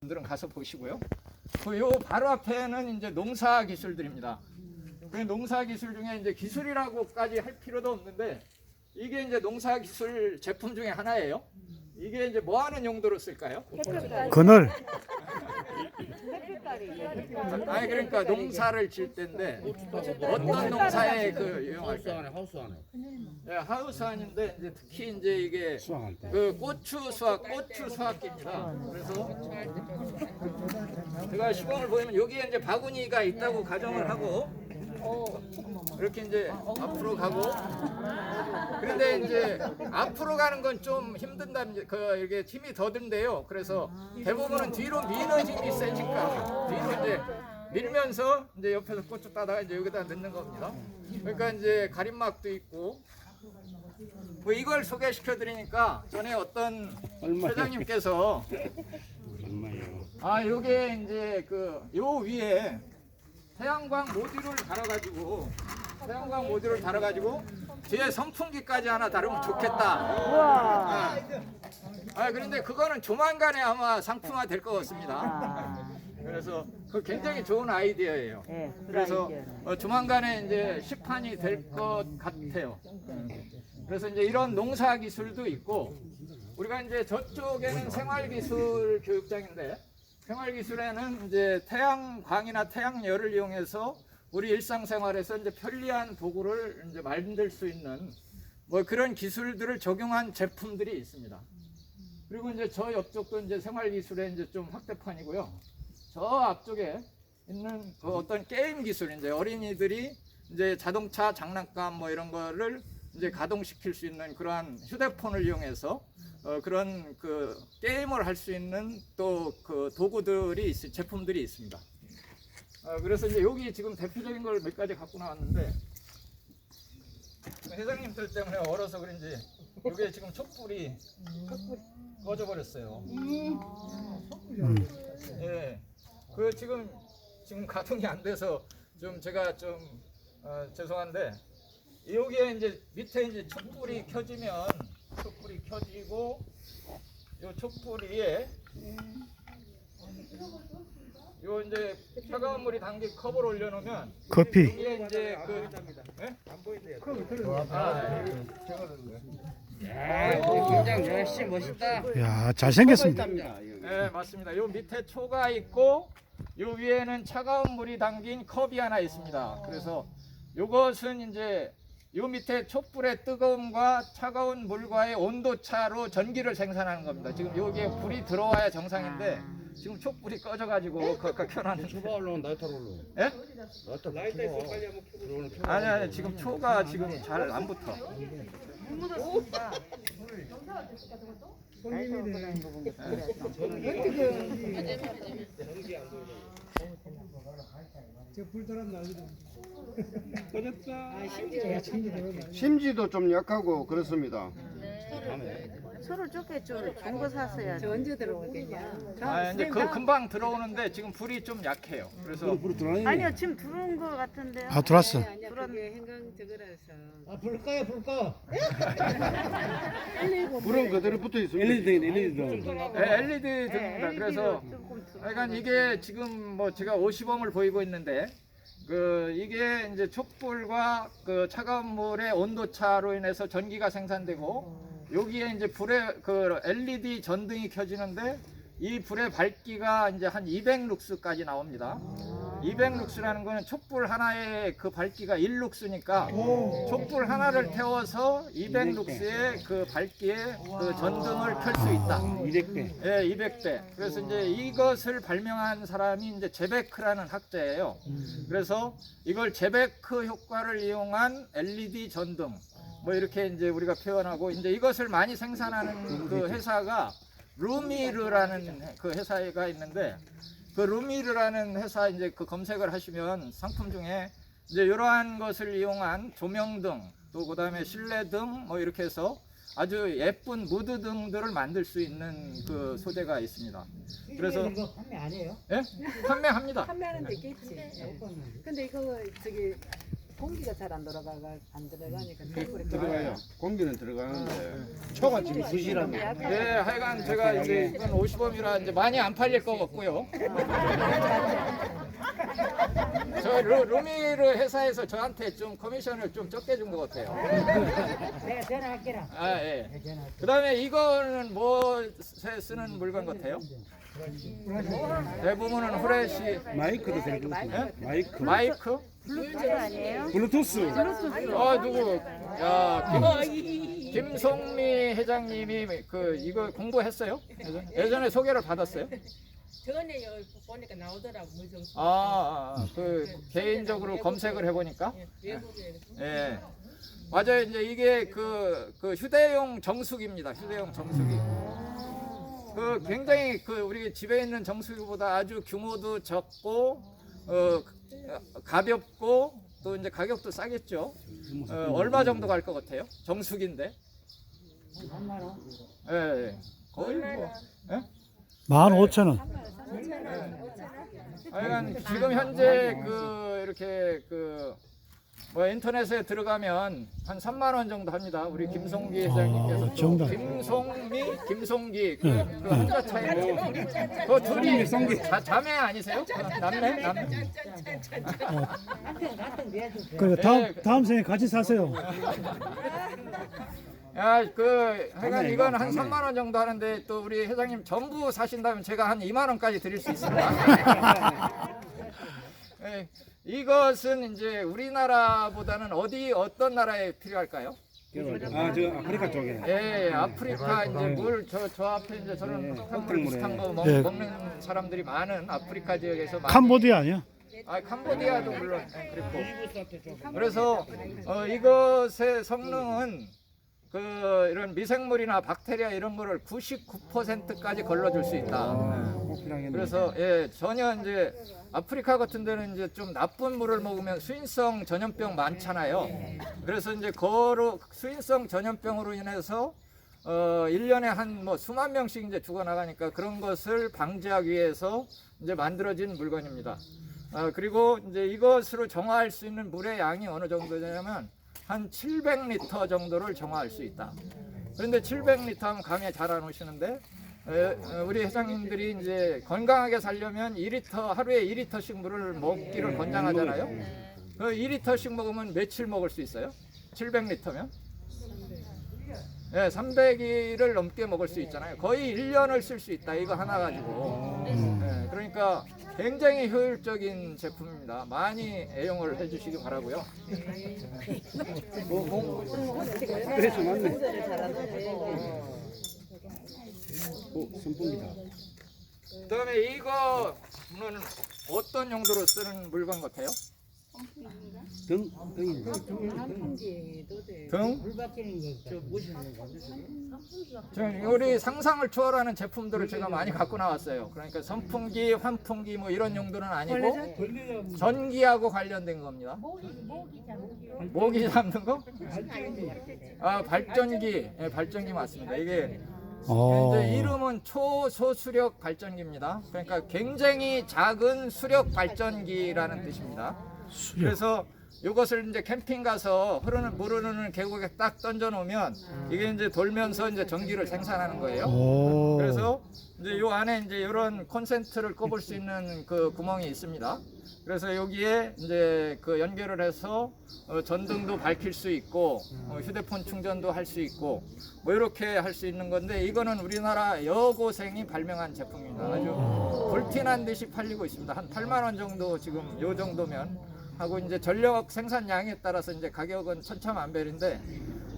분들은 가서 보시고요. 그요 바로 앞에는 이제 농사 기술들입니다. 그 농사 기술 중에 이제 기술이라고까지 할 필요도 없는데 이게 이제 농사 기술 제품 중에 하나예요. 이게 이제 뭐 하는 용도로 쓸까요? 그늘 아니 그러니까 농사를 질 때인데 어떤 농사에 그 하우스 이용할까요? 안에 하우스 안에 네, 하우스 안인데 이제 특히 이제 이게 수확할 때 그 고추 수확, 고추 수확기입니다. 그래서 제가 시범을 보이면 여기에 이제 바구니가 있다고 가정을 하고 이렇게 이제 앞으로 가고 그런데 이제 앞으로 가는 건 좀 힘든다 그 이게 힘이 더 든대요. 그래서 대부분은 뒤로 미는 힘이 세니까 뒤로 이제 밀면서 이제 옆에서 고추 따다가 이제 여기다 넣는 겁니다. 그러니까 이제 가림막도 있고 뭐 이걸 소개시켜 드리니까 전에 어떤? 회장님께서? 아 요게 이제 그 요 위에 태양광 모듈을 달아가지고 태양광 모듈을 달아가지고 뒤에 선풍기까지 하나 달으면 좋겠다. 아, 아 그런데 그거는 조만간에 아마 상품화 될 것 같습니다. 그래서 그 굉장히 좋은 아이디어예요. 네, 그래서 어, 조만간에 이제 시판이 될 것 같아요. 그래서 이제 이런 농사 기술도 있고 우리가 이제 저쪽에는 생활 기술 교육장인데 생활 기술에는 이제 태양광이나 태양열을 이용해서 우리 일상생활에서 이제 편리한 도구를 이제 만들 수 있는 뭐 그런 기술들을 적용한 제품들이 있습니다. 그리고 이제 저 옆쪽도 이제 생활 기술의 이제 좀 확대판이고요. 저 앞쪽에 있는 그 어떤 게임 기술 이제 어린이들이 이제 자동차 장난감 뭐 이런 거를 이제 가동시킬 수 있는 그러한 휴대폰을 이용해서 어, 그런 그 게임을 할 수 있는 또 그 도구들이 있, 제품들이 있습니다. 어, 그래서 이제 여기 지금 대표적인 걸 몇 가지 갖고 나왔는데 회장님들 때문에 얼어서 그런지 이게 지금 촛불이 꺼져 버렸어요. 예. 그 지금 지금 가동이 안 돼서 좀 제가 좀 어, 죄송한데 여기에 이제 밑에 이제 촛불이 켜지면 촛불이 켜지고 요 촛불 위에 요 이제 차가운 물이 담긴 컵을 올려놓으면 커피 여기에 이제 그 예? 아, 예. 굉장히 역시 멋있다. 야 잘생겼습니다 네, 맞습니다. 요 밑에 초가 있고 요 위에는 차가운 물이 담긴 컵이 하나 있습니다. 그래서 요것은 이제 요 밑에 촛불의 뜨거움과 차가운 물과의 온도 차로 전기를 생산하는 겁니다. 지금 여기에 불이 들어와야 정상인데 지금 촛불이 꺼져가지고 그까 켜놨는데. 초가 올라온 나이터로 올라. 예? 나이터 나이터 있어 빨리 한번 들어오는 표. 아니 아니 지금 초가 지금 잘 안 붙어. 심지도 좀 약하고 그렇습니다. 서로 좁게 좀 좋은 거 샀어야 돼. 언제 들어오겠냐? 아 이제 그 금방 들어오는데 지금 불이 좀 약해요. 그래서 불 들어오네. 아니요, 지금 들어온 거 같은데요. 아 들어왔어 그게 행강 저거라서. 아 불까요 불까? 불은 그대로 붙어 있습니다. LED LED 네, LED 등입니다. 그래서 조금 들어. 그러니까 이게 지금 뭐 제가 50원을 보이고 있는데 그 이게 이제 촛불과 그 차가운 물의 온도 차로 인해서 전기가 생산되고 여기에 이제 불의 그 LED 전등이 켜지는데 이 불의 밝기가 이제 한 200 룩스까지 나옵니다. 200 룩스라는 거는 촛불 하나의 그 밝기가 1 룩스니까 촛불 하나를 태워서 200 룩스의 그 밝기의 그 전등을 켤 수 있다. 200배. 예, 200대. 그래서 이제 이것을 발명한 사람이 이제 제베크라는 학자예요. 그래서 이걸 제베크 효과를 이용한 LED 전등 뭐 이렇게 이제 우리가 표현하고 이제 이것을 많이 생산하는 그 회사가 루미르라는 그 회사가 있는데 그 루미르라는 회사 이제 그 검색을 하시면 상품 중에 이제 이러한 것을 이용한 조명등 또 그다음에 실내등 뭐 이렇게 해서 아주 예쁜 무드 등들을 만들 수 있는 그 소재가 있습니다. 그래서 이거 판매 안 해요? 예? 판매합니다. 판매하는 데 있겠지. 근데 이거 저기 공기가 잘 안 들어가 안 들어가니까 들어가요. 공기는 들어가는데 초가 지금 부실합니다. 네, 하여간 제가 이제 이건 50원이라 이제 많이 안 팔릴 것 같고요. 저 루, 루미르 회사에서 저한테 좀 커미션을 좀 적게 준 것 같아요. 내가 전화할게라. 아, 예. 그 다음에 이거는 뭐에 쓰는 물건 같아요? 대부분은 후레쉬, 마이크도 들고. 마이크. 마이크? 블루투스 아니에요? 블루투스. 어, 누구? 야, 김, 김송미 회장님이 그 이거 공부했어요? 예전- 예전에 소개를 받았어요? 전에 여기 보니까 나오더라고 무정 아, 아, 아, 그 개인적으로 검색을 해보니까 외국에 예 맞아요 이제 이게 그, 그 휴대용 정수기입니다 휴대용 정수기 그 굉장히 그 우리 집에 있는 정수기보다 아주 규모도 적고 어 가볍고 또 이제 가격도 싸겠죠? 어, 얼마 정도 갈 것 같아요? 정수기인데? 예, 예. 거의 뭐 예? 15,000원. 하여간 지금 현재 그 이렇게 그 뭐 인터넷에 들어가면 한 3만 원 정도 합니다. 우리 김송기 회장님께서 또 정답. 김송미, 김송기 그, 그 한자 차이고 그 둘이 자, 자매 아니세요? 어, 남매? 남매? 그리고 다음 다음 생에 같이 사세요. 야, 그 하여간 이건 한 3만 원 정도 하는데 또 우리 회장님 전부 사신다면 제가 한 2만 원까지 드릴 수 있습니다. 예, 이것은 이제 우리나라보다는 어디 어떤 나라에 필요할까요? 아, 저 아프리카 쪽에. 예, 아프리카 이제 물저저 앞에 이제 저런 흙탕물 비슷한 거 먹, 예. 먹는 사람들이 많은 아프리카 지역에서 많이 캄보디아 아니야? 아 캄보디아도 물론 예, 그렇고 그래서 어, 이것의 성능은 그 이런 미생물이나 박테리아 이런 거를 99%까지 걸러줄 수 있다. 꼭 필요하겠네. 그래서 예 전혀 이제 아프리카 같은 데는 이제 좀 나쁜 물을 먹으면 수인성 전염병 많잖아요. 그래서 이제 거로 수인성 전염병으로 인해서 어 1년에 한 뭐 수만 명씩 이제 죽어 나가니까 그런 것을 방지하기 위해서 이제 만들어진 물건입니다. 아 그리고 이제 이것으로 정화할 수 있는 물의 양이 어느 정도냐면 한 700리터 정도를 정화할 수 있다. 그런데 700리터 하면 감에 잘 안 오시는데 우리 회장님들이 이제 건강하게 살려면 2리터 하루에 2리터씩 물을 먹기를 권장하잖아요. 그 2리터씩 먹으면 며칠 먹을 수 있어요? 700리터면? 예, 300일을 넘게 먹을 수 있잖아요. 거의 1년을 쓸 수 있다. 이거 하나 가지고. 예, 그러니까 굉장히 효율적인 제품입니다. 많이 애용을 해주시기 바라고요. 그래서 맞네. 오, 선풍기다. 그다음에 이거는 어떤 용도로 쓰는 물건 같아요? 등, 등인가? 선풍기도 돼. 등? 물 바뀌는 거. 저 무시하는 거. 지금 우리 상상을 초월하는 제품들을 제가 많이 갖고 나왔어요. 그러니까 선풍기, 환풍기 뭐 이런 용도는 아니고 전기하고 관련된 겁니다. 모기 잡는 거? 아 발전기, 예, 발전기 맞습니다. 이게 어. 이제 이름은 초소수력 발전기입니다. 그러니까 굉장히 작은 수력 발전기라는 뜻입니다. 수력. 그래서 이것을 이제 캠핑 가서 흐르는 물 흐르는 계곡에 딱 던져 놓으면 이게 이제 돌면서 이제 전기를 생산하는 거예요. 오. 그래서 이제 요 안에 이제 이런 콘센트를 꼽을 수 있는 그 구멍이 있습니다. 그래서 여기에 이제 그 연결을 해서 어, 전등도 밝힐 수 있고 어, 휴대폰 충전도 할 수 있고 뭐 이렇게 할 수 있는 건데 이거는 우리나라 여고생이 발명한 제품입니다. 아주 불티난 듯이 팔리고 있습니다. 한 8만 원 정도 지금 요 정도면 하고 이제 전력 생산량에 따라서 이제 가격은 천차만별인데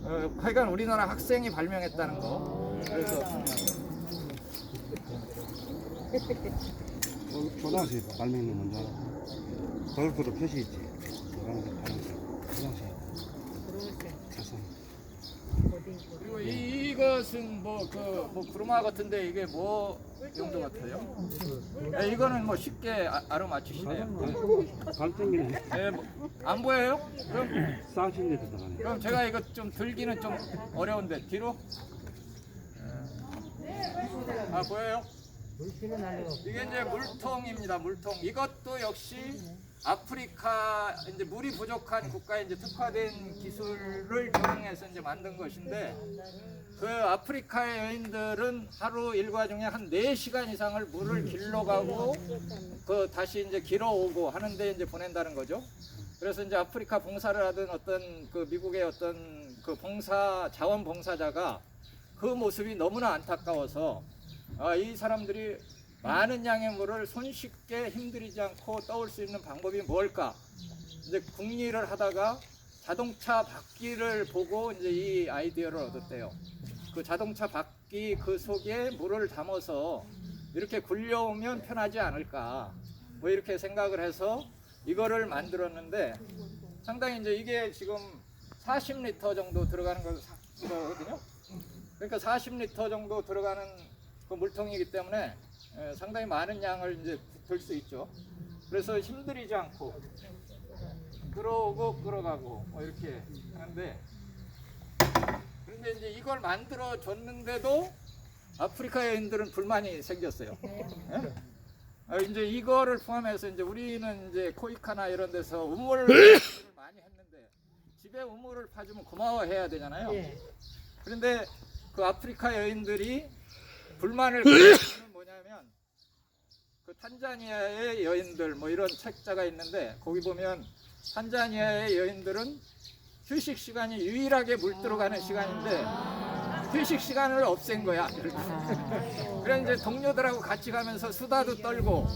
어, 하여간 우리나라 학생이 발명했다는 거. 그래서 어, 초등학생 발명은 먼저 알아. 돌프로 표시 있지. 노란색, 파란색, 초등학생. 가서. 그리고 이, 이것은 뭐 그뭐 구르마 같은데 이게 뭐 용도 같아요? 네, 이거는 뭐 쉽게 아, 알아맞히시네요. 발전기는 네, 뭐, 안 보여요? 그럼 쌍신대 들어가네. 그럼 제가 이거 좀 들기는 좀 어려운데 뒤로. 아 보여요? 이게 이제 물통입니다. 물통. 이것도 역시 아프리카 이제 물이 부족한 국가에 이제 특화된 기술을 적용해서 이제 만든 것인데 그 아프리카의 여인들은 하루 일과 중에 한 4시간 이상을 물을 길러 가고 그 다시 이제 길어 오고 하는데 이제 보낸다는 거죠. 그래서 이제 아프리카 봉사를 하던 어떤 그 미국의 어떤 그 봉사 자원 봉사자가 그 모습이 너무나 안타까워서 아, 이 사람들이 많은 양의 물을 손쉽게 힘들이지 않고 떠올 수 있는 방법이 뭘까? 이제 궁리를 하다가 자동차 바퀴를 보고 이제 이 아이디어를 얻었대요. 그 자동차 바퀴 그 속에 물을 담아서 이렇게 굴려오면 편하지 않을까? 뭐 이렇게 생각을 해서 이거를 만들었는데 상당히 이제 이게 지금 40리터 정도 들어가는 거- 거거든요. 그러니까 40리터 정도 들어가는 그 물통이기 때문에 예, 상당히 많은 양을 이제 들 수 있죠. 그래서 힘들이지 않고 끌어오고 끌어가고 뭐 이렇게 하는데 그런데 이제 이걸 만들어 줬는데도 아프리카 여인들은 불만이 생겼어요. 예? 아, 이제 이거를 포함해서 이제 우리는 이제 코이카나 이런 데서 우물을 많이 했는데 집에 우물을 파주면 고마워해야 되잖아요. 그런데 그 아프리카 여인들이 불만을 가지는 뭐냐면 그 탄자니아의 여인들 뭐 이런 책자가 있는데 거기 보면 탄자니아의 여인들은 휴식 시간이 유일하게 물 들어가는 시간인데 휴식 시간을 없앤 거야. 그래 이제 동료들하고 같이 가면서 수다도 떨고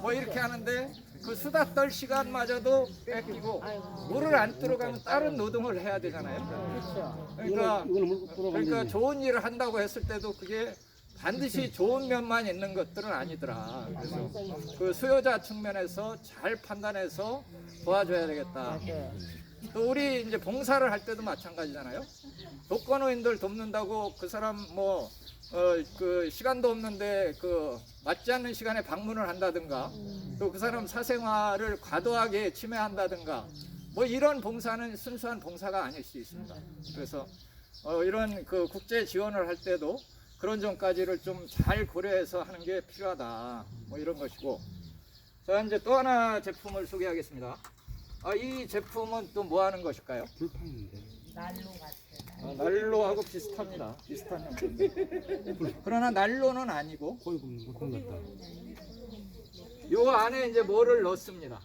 뭐 이렇게 하는데 그 수다 떨 시간마저도 뺏기고 물을 안 들어가면 다른 노동을 해야 되잖아요. 그러니까 그러니까 좋은 일을 한다고 했을 때도 그게 반드시 좋은 면만 있는 것들은 아니더라. 그래서 그 수요자 측면에서 잘 판단해서 도와줘야 되겠다. 또 우리 이제 봉사를 할 때도 마찬가지잖아요. 독거노인들 돕는다고 그 사람 뭐 어 그 시간도 없는데 그 맞지 않는 시간에 방문을 한다든가 또 그 사람 사생활을 과도하게 침해한다든가 뭐 이런 봉사는 순수한 봉사가 아닐 수 있습니다. 그래서 어 이런 그 국제 지원을 할 때도 그런 점까지를 좀 잘 고려해서 하는 게 필요하다. 뭐 이런 것이고. 자 이제 또 하나 제품을 소개하겠습니다. 아, 이 제품은 또 뭐 하는 것일까요? 불판인데. 아, 난로하고 비슷합니다. 비슷한 형태인데. 그러나 난로는 아니고 거의 굽는 불판 같다. 요 안에 이제 뭐를 넣습니다.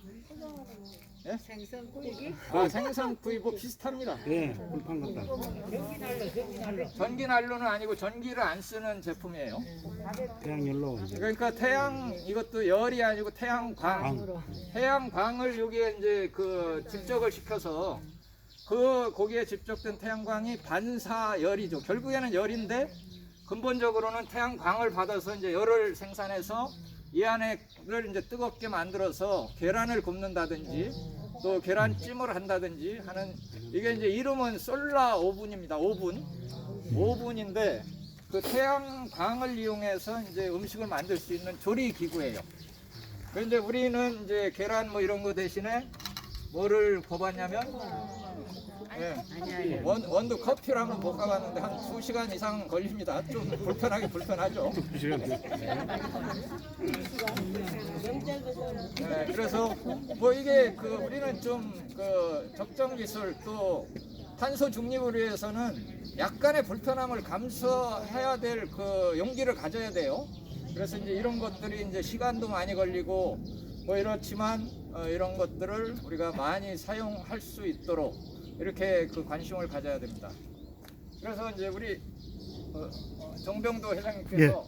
생선 구이기 아, 생선 구이고 비슷합니다. 예, 불판 같다. 전기 난로는 아니고 전기를 안 쓰는 제품이에요. 태양 열로 이제 그러니까 태양 이것도 열이 아니고 태양광 방. 태양광을 여기에 이제 그 집적을 시켜서 그 거기에 집적된 태양광이 반사열이죠. 결국에는 열인데 근본적으로는 태양광을 받아서 이제 열을 생산해서 이 안에를 이제 뜨겁게 만들어서 계란을 굽는다든지 또 계란찜을 한다든지 하는 이게 이제 이름은 솔라 오븐입니다. 오븐. 오븐인데 그 태양광을 이용해서 이제 음식을 만들 수 있는 조리 기구예요. 그런데 우리는 이제 계란 뭐 이런 거 대신에 뭐를 구봤냐면 예, 원, 원두 커피를 한번 볶아봤는데 한 2시간 이상 걸립니다. 좀 불편하게 불편하죠. 네, 그래서 뭐 이게 그 우리는 좀 그 적정 기술 또 탄소 중립을 위해서는 약간의 불편함을 감수해야 될 그 용기를 가져야 돼요. 그래서 이제 이런 것들이 이제 시간도 많이 걸리고 뭐 이렇지만 어, 이런 것들을 우리가 많이 사용할 수 있도록 이렇게 그 관심을 가져야 됩니다. 그래서 이제 우리 어, 어, 정병도 회장님께서